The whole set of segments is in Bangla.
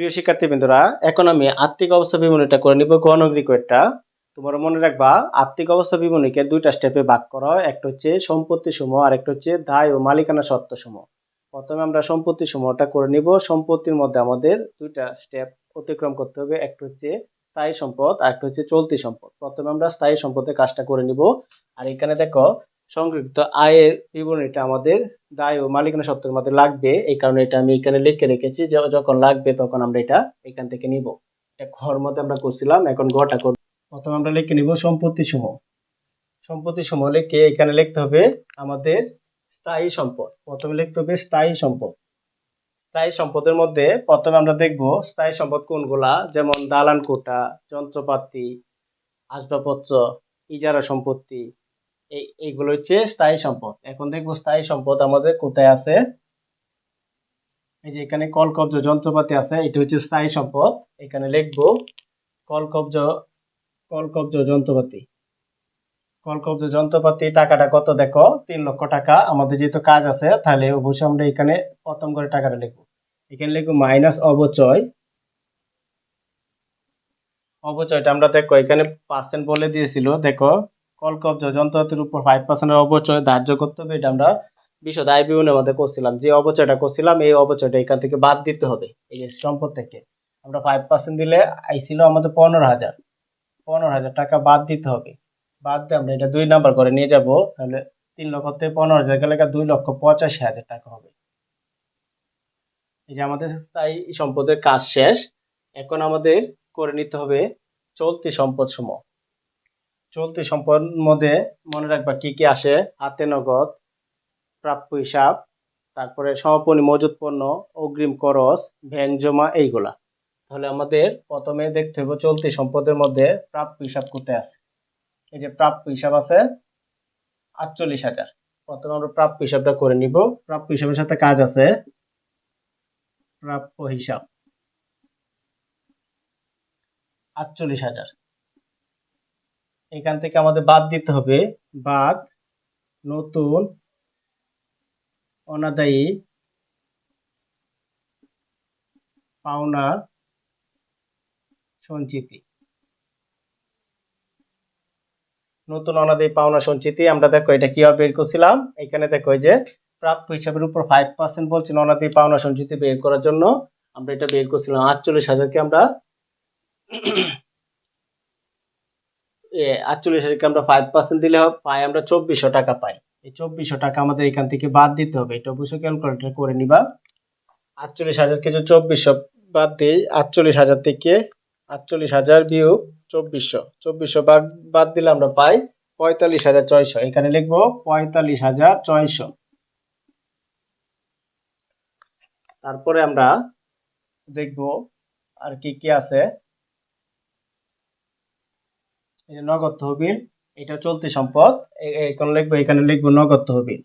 প্রিয় শিক্ষার্থীবৃন্দরা, এখন আমি আর্থিক অবস্থা বিবরণীটা করে নিব গণগ্রিকটা তোমরা মনে রাখবা, আর্থিক অবস্থা বিবরণীকে দুইটা স্টেপে ভাগ করা হয় একটা হচ্ছে সম্পত্তি সমূহ, আর একটা হচ্ছে দায় ও মালিকানা সত্ত্ব সমূহ। প্রথমে আমরা সম্পত্তি সমূহটা করে নিব, সম্পত্তির মধ্যে আমাদের দুইটা স্টেপ অতিক্রম করতে হবে, একটা হচ্ছে স্থায়ী সম্পদ, আর একটা হচ্ছে চলতি সম্পদ। প্রথমে আমরা স্থায়ী সম্পদের কাজটা করে নিব। আর এখানে দেখো সংগৃহীত আয়ের বিবরণীটা আমাদের দায় ও মালিকানা সত্ত্বের মধ্যে লাগবে। এই কারণে এটা আমি এখানে লিখে রেখেছি যখন লাগবে তখন আমরা এটা এখান থেকে নিব। ঘর মধ্যে আমরা করছিলাম, এখন ঘটা করব। প্রথমে আমরা লিখে নিব সম্পত্তি সমূহ। সম্পত্তি সমূহ লিখে এখানে লিখতে হবে আমাদের স্থায়ী সম্পদ। প্রথমে লিখতে হবে স্থায়ী সম্পদ। স্থায়ী সম্পদের মধ্যে প্রথমে আমরা দেখব স্থায়ী সম্পদ কোনগুলা, যেমন দালান কোটা, যন্ত্রপাতি, আসবাবপত্র, ইজারা সম্পত্তি এইগুলো হচ্ছে স্থায়ী সম্পদ। এখন দেখব স্থায়ী সম্পদ আমাদের কোথায় আছে? এই যে এখানে কলকব্জ যন্ত্রপাতি আছে, এটা হচ্ছে স্থায়ী সম্পদ। এখানে লিখব কলকব্জ কলকব্জ যন্ত্রপাতি। কলকব্জ যন্ত্রপাতি টাকাটা কত দেখো? তিন লক্ষ টাকা। আমাদের যেহেতু কাজ আছে, তাহলে অবশ্যই আমরা এখানে প্রথম করে টাকাটা লিখব। এখানে লিখব মাইনাস অবচয়। অবচয়টা আমরা দেখো, এখানে পার্সেন্ট বলে দিয়েছিল, দেখো। কলকব্জ যন্ত্রপাতির উপর ফাইভ পার্সেন্টের অবচয় ধার্য করতে হবে, এটা আমরা বিশদ আয় বিবরণের মধ্যে করছিলাম। যে অবচয়টা করছিলাম, এই অবচয়টা এখান থেকে বাদ দিতে হবে, এই সম্পদ থেকে। আমরা ফাইভ পার্সেন্ট দিলে আইছিল আমাদের পনেরো হাজার। পনেরো হাজার টাকা বাদ দিতে হবে। বাদ দিয়ে আমরা এটা দুই নাম্বার করে নিয়ে যাব, তাহলে তিন লক্ষ থেকে পনেরো হাজার গেলে দুই লক্ষ পঁচাশি হাজার টাকা হবে। এই যে আমাদের স্থায়ী সম্পদের কাজ শেষ, এখন আমাদের করে নিতে হবে চলতি সম্পদ সমূহ। চলতি সম্পদ মধ্যে মনে রাখবা কি কি আসে? হাতে নগদ, প্রাপ্য হিসাব, তারপরে সমাপনী মজুত পণ্য, অগ্রিম করস ব্যাংক জমা এইগুলা। তাহলে আমাদের প্রথমে দেখতে হবে চলতি সম্পদের মধ্যে প্রাপ্য হিসাব কোথায় আছে? এই যে প্রাপ্য হিসাব আছে আটচল্লিশ হাজার। প্রথমে আমরা প্রাপ্য হিসাবটা করে নিব। প্রাপ্য হিসাবের সাথে কাজ আছে প্রাপ্য হিসাব। আটচল্লিশ হাজার। এখান থেকে আমাদের বাদ দিতে হবে। বাদ, নতুন, অনাদায়ী পাওনা সঞ্চিতি। নতুন, অনাদায়ী পাওনা সঞ্চিতি, আমরা দেখো এটা কীভাবে বের করছিলাম? এখানে দেখো যে প্রাপ্য হিসাবের উপর ফাইভ পার্সেন্ট বলছেন অনাদায়ী পাওনা সঞ্চিতি বের করার জন্য। আমরা এটা বের করছিলাম আটচল্লিশ হাজারকে আমরা আটচল্লিশ হাজারকে আমরা ফাইভ পার্সেন্ট দিলে পাই আমরা চব্বিশশো টাকা পাই। এই চব্বিশশো টাকা আমাদের এখান থেকে বাদ দিতে হবে, এটা অবশ্যই ক্যালকুলেটর করে নিবা। আটচল্লিশ হাজারকে যদি চব্বিশশো বাদ দিই, আটচল্লিশ হাজার থেকে আটচল্লিশ হাজার বিয়োগ চব্বিশশো। চব্বিশশো বাদ বাদ দিলে আমরা পাই পঁয়তাল্লিশ হাজার ছয়শো। এখানে লিখব পঁয়তাল্লিশ হাজার ছয়শো। তারপরে আমরা দেখব আর কি কি আছে। নগদ তহবিল, এটা চলতি সম্পদ এখানে লিখব? এখানে লিখব নগদ তহবিল।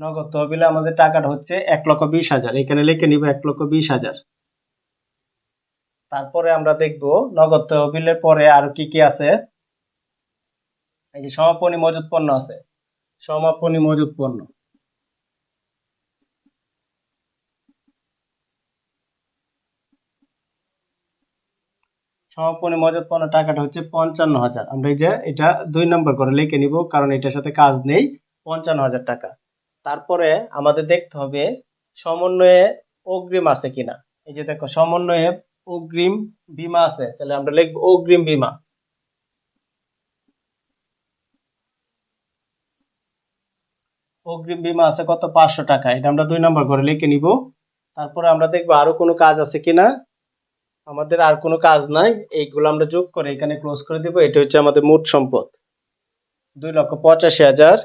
নগদ তহবিলে আমাদের টাকাটা হচ্ছে এক লক্ষ বিশ হাজার। এখানে লিখে নিব এক লক্ষ বিশ হাজার। তারপরে আমরা দেখব নগদ তহবিলের পরে আর কি কি আছে। এই যে সমাপনী মজুত পণ্য আছে। সমাপনী মজুত পণ্য। সমাপনী মজুত পণ্য টাকাটা হচ্ছে পঞ্চান্ন হাজার। আমরা এই যে এটা দুই নম্বর করে লিখে নিব, কারণ এটার সাথে কাজ নেই, পঞ্চান্ন হাজার টাকা। তারপরে আমাদের দেখতে হবে সমন্বয়ে অগ্রিম আছে কিনা। এই যে দেখো, সমন্বয়ে অগ্রিম বিমা আছে, তাহলে আমরা লিখব অগ্রিম বিমা। অগ্রিম বিমা আছে কত? পাঁচশো টাকা। এটা আমরা দুই নম্বর করে লিখে নিব। তারপরে আমরা দেখব আরও কোনো কাজ আছে কিনা। আমাদের আর কোনো কাজ নাই, এইগুলো আমরা যোগ করে এখানে ক্লোজ করে দিব। এটা হচ্ছে আমাদের মোট সম্পদ। দুই লক্ষ পঁচাশি হাজার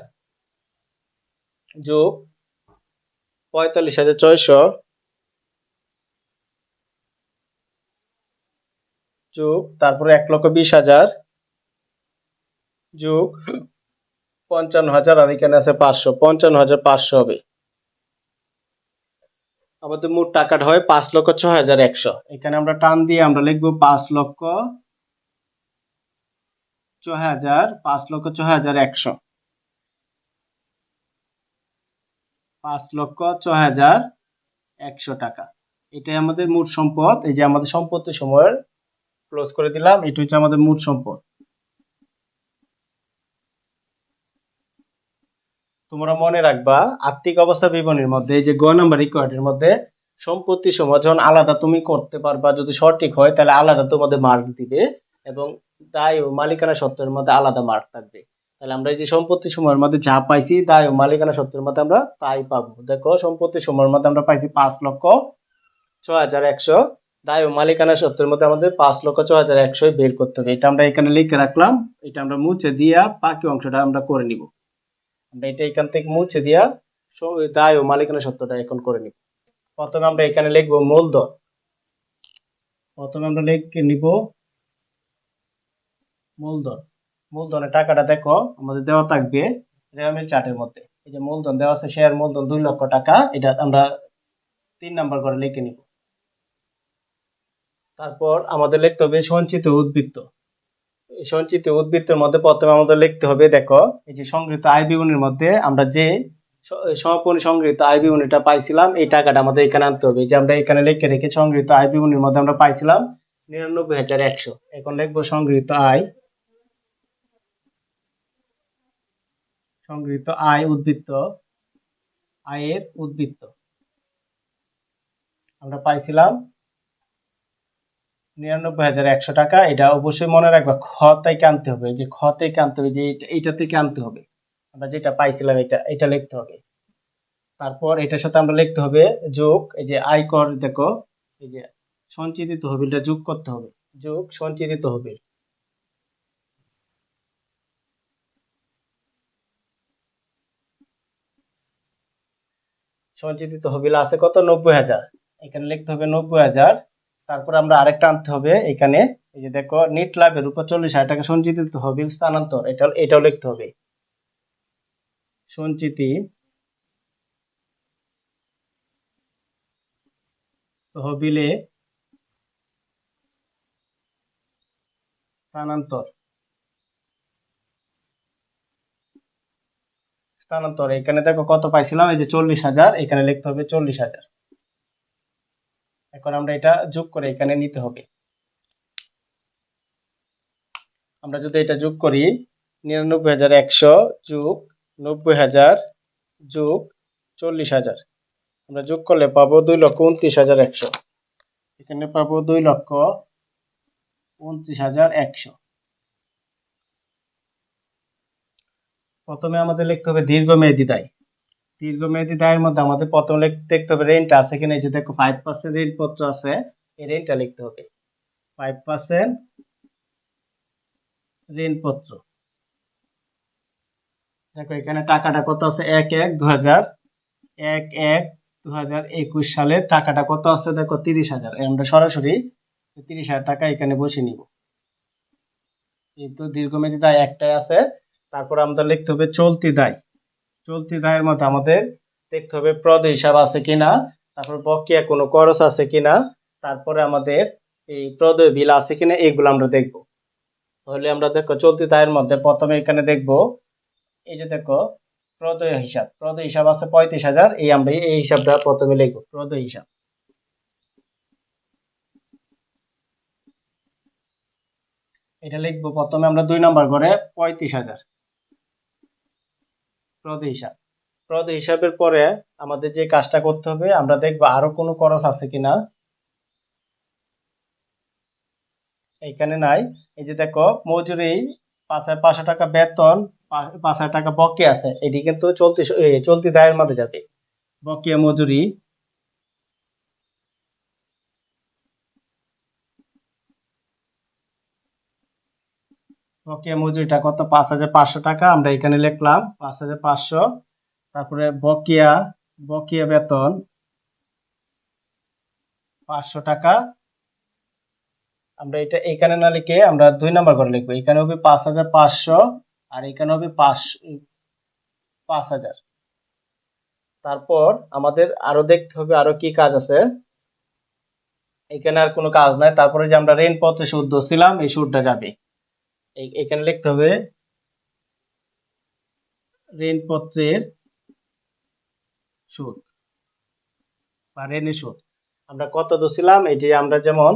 যোগ পঁয়তাল্লিশ হাজার ছয়শো যোগ, তারপরে এক লক্ষ বিশ হাজার যোগ পঞ্চান্ন হাজার, আর এখানে আছে পাঁচশো। পঞ্চান্ন হাজার পাঁচশো হবে। আমাদের মোট টাকাটা হয় পাঁচ লক্ষ ছ হাজার একশো। এখানে আমরা টান দিয়ে আমরা লিখব পাঁচ লক্ষ ছ হাজার, পাঁচ লক্ষ ছ হাজার একশো। পাঁচ লক্ষ ছ হাজার একশো টাকা। এটাই আমাদের মোট সম্পদ। এই যে আমাদের সম্পত্তি সময়ের ক্লোজ করে দিলাম, এটা হচ্ছে আমাদের মোট সম্পদ। তোমরা মনে রাখবা, আর্থিক অবস্থা বিবরণীর মধ্যে যে গ নাম্বার রিকোয়ার্ডের মধ্যে সম্পত্তি সময় যখন আলাদা তুমি করতে পারবা, যদি সঠিক হয়, তাহলে আলাদা তোমাদের মার্ক দিবে এবং দায় ও মালিকানা সত্ত্বের মধ্যে আলাদা মার্ক থাকবে। তাহলে আমরা এই যে সম্পত্তি সময়ের মধ্যে যা পাইছি, দায় ও মালিকানা সত্ত্বের মধ্যে আমরা তাই পাবো। দেখো, সম্পত্তি সময়ের মধ্যে আমরা পাইছি পাঁচ লক্ষ ছয় হাজার একশো, দায় ও মালিকানা সত্ত্বের মধ্যে আমাদের পাঁচ লক্ষ ছয় হাজার একশো বের করতে হবে। এটা আমরা এখানে লিখে রাখলাম, এটা আমরা মুছে দিয়া বাকি অংশটা আমরা করে নিব। আমরা এটা এখান থেকে মুছে দিয়া দায় ও মালিকানা সত্ত্বটা এখন করে নিব। প্রথমে আমরা এখানে লিখব মূলধন। প্রথমে আমরা লিখে নিব মূলধন। মূলধনের টাকাটা দেখো, আমাদের দেওয়া থাকবে রেওয়ামির চার্টের মধ্যে। এই যে মূলধন দেওয়া আছে শেয়ার মূলধন দুই লক্ষ টাকা, এটা আমরা তিন নাম্বার করে লিখে নিব। তারপর আমাদের লিখতে হবে সঞ্চিত উদ্বৃত্ত। সঞ্চিত উদ্বৃত্তের মধ্যে প্রথমে আমাদের লিখতে হবে, দেখো, এই যে সংগৃহীত আয় বিবরণীর মধ্যে আমরা যে সমাপনী সংগৃহীত আয় বিবরণীটা পাইছিলাম, এই টাকাটা আমাদের এখানে আনতে হবে। যে আমরা এখানে লিখে রেখে সংগৃহীত আয় বিবরণীর মধ্যে আমরা পাইছিলাম নিরানব্বই হাজার একশো। এখন লিখব সংগৃহীত আয় সংগৃহীত আয় উদ্বৃত্ত, আয়ের উদ্বৃত্ত। আমরা পাইছিলাম নিরানব্বই হাজার একশো টাকা, এটা অবশ্যই মনে রাখবা খ থেকে আনতে হবে যে খ থেকে আনতে হবে, যে এইটা থেকে আনতে হবে। আমরা যেটা পাইছিলাম এটা এটা লিখতে হবে। তারপর এটার সাথে আমরা লিখতে হবে যোগ, এই যে আয়কর দেখো, এই যে সঞ্চিত তহবিলটা যোগ করতে হবে। যোগ সঞ্চিত তহবিল সঞ্চিত তহবিল আছে কত? নব্বই হাজার। এখানে লিখতে হবে নব্বই হাজার তারপর আমরা আরেকটা আনতে হবে, এখানে। এই যে দেখো নিট লাভের উপর চল্লিশ হাজার টাকা সঞ্চিত তহবিল স্থানান্তর, এটা এটাও লিখতে হবে। সঞ্চিতি। তহবিলে স্থানান্তর। স্থানান্তর, এখানে দেখো কত পাইছিলাম? এই যে চল্লিশ হাজার, এখানে লিখতে হবে চল্লিশ হাজার। এখন আমরা এটা যোগ করে এখানে নিতে হবে। আমরা যদি এটা যোগ করি, নিরানব্বই হাজার একশো যোগ নব্বই হাজার যোগ চল্লিশ হাজার। আমরা যোগ করলে পাবো দুই লক্ষ উনত্রিশ হাজার একশো। এখানে পাবো দুই লক্ষ উনত্রিশ হাজার একশো। প্রথমে আমাদের লিখতে হবে দীর্ঘমেয়াদী দায়। দীর্ঘমেয়াদী দায়ের মধ্যে আমাদের প্রথম দেখতে হবে রেন্টটা আছে কিনা যে দেখো ফাইভ পার্সেন্ট ঋণপত্র আছে, এই রেন্টটা লিখতে হবে। ফাইভ পার্সেন্ট ঋণপত্র। দেখো এখানে টাকাটা কত আছে? এক এক দু হাজার, এক এক দু হাজার একুশ সালের টাকাটা কত আছে? দেখো তিরিশ হাজার। আমরা সরাসরি তিরিশ হাজার টাকা এখানে বসে নিব। কিন্তু দীর্ঘমেয়াদী দায় একটাই আছে, তারপর আমাদের লিখতে হবে চলতি দায়। চলতি দায়ের মধ্যে আমাদের দেখতে হবে প্রদ হিসাব আছে কিনা, তারপর বকেয়া কোনো খরচ আছে কিনা, তারপরে আমাদের এই প্রদয় বিল আছে কিনা, এগুলো আমরা দেখব। তাহলে আমরা দেখো চলতি দায়ের মধ্যে প্রথমে এখানে দেখব, এই যে দেখো প্রদয় হিসাব প্রদয় হিসাব আছে পঁয়ত্রিশ হাজার, এই আমরা এই হিসাবটা প্রথমে লিখব, প্রদয় হিসাব। এটা লিখব প্রথমে আমরা দুই নাম্বার করে পঁয়ত্রিশ হাজার। প্রদ হিসাব। প্রদ হিসাবের পরে আমাদের যে কাজটা করতে হবে, আমরা দেখব আরও কোনো খরচ আছে কিনা। এইখানে নাই। এই যে দেখো, মজুরি পাঁচ পাঁচশো টাকা বেতন, পাঁচ হাজার টাকা বকে আছে। এটি কিন্তু চলতি চলতি দায়ের মধ্যে যাবে। বকেয়া মজুরি বকেয়া মজুরিটা কত? পাঁচ হাজার পাঁচশো টাকা, আমরা এখানে লিখলাম, পাঁচ হাজার পাঁচশো। তারপরে বকেয়া বকেয়া বেতন, পাঁচশো টাকা। আমরা এটা এখানে না লিখে আমরা দুই নাম্বার করে লিখব। এখানে হবে পাঁচ হাজার পাঁচশো আর এখানে হবে পাঁচ পাঁচ হাজার। তারপর আমাদের আরও দেখতে হবে আরও কি কাজ আছে। এখানে আর কোনো কাজ নাই। তারপরে যে আমরা ঋণপত্রে সুদ ছিলাম এই সুদটা যাবে। এখানে লিখতে হবে ঋণপত্রের সুদ বা ঋণের সুদ। আমরা কত দছিলাম? এই যে আমরা যেমন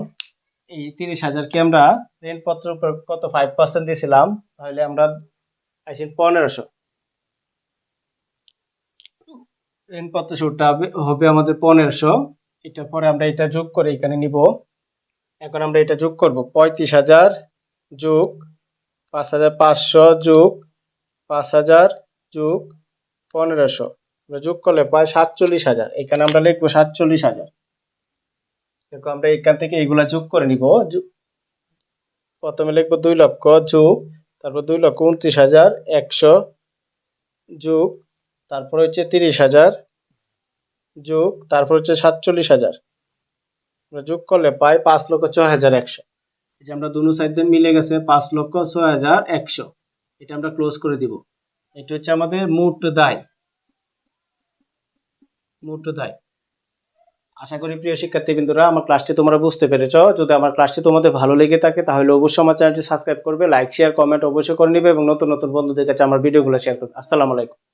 এই তিরিশ হাজারকে আমরা ঋণপত্রের উপর কত ফাইভ পার্সেন্ট দিয়েছিলাম তাহলে আমরা আইসি পনেরোশো। ঋণপত্র সুদটা হবে আমাদের পনেরোশো। এটার পরে আমরা এটা যোগ করে এখানে নিব। এখন আমরা এটা যোগ করব, পঁয়ত্রিশ হাজার যোগ পাঁচ হাজার পাঁচশো যোগ পাঁচ হাজার যোগ পনেরোশো। যোগ করলে প্রায় সাতচল্লিশ হাজার। এখানে আমরা লিখব সাতচল্লিশ হাজার। দেখো, আমরা এখান থেকে এগুলা যোগ করে নিব। প্রথমে লিখব দুই লক্ষ যোগ, তারপর দুই লক্ষ উনত্রিশ হাজার, একশো যোগ, তারপর হচ্ছে তিরিশ হাজার যোগ, তারপর হচ্ছে সাতচল্লিশ হাজার। যোগ করলে পাই পাঁচ লক্ষ ছয় হাজার একশো। যে আমরা দুনো সাইড মিলে গেছে পাঁচ লক্ষ ছয় হাজার একশো। এটা আমরা ক্লোজ করে দিব। এটা হচ্ছে আমাদের মোট দায়। মোট দায়। আশা করি প্রিয় শিক্ষার্থী বিন্দুরা আমার ক্লাসটি তোমরা বুঝতে পেরেছ। যদি আমার ক্লাসটি তোমাদের ভালো লেগে থাকে, তাহলে অবশ্যই আমার চ্যানেলটি সাবস্ক্রাইব করবে লাইক শেয়ার কমেন্ট অবশ্যই করে নিবে এবং নতুন নতুন বন্ধুদের কাছে আমার ভিডিওগুলো শেয়ার করবে। আসসালামু আলাইকুম।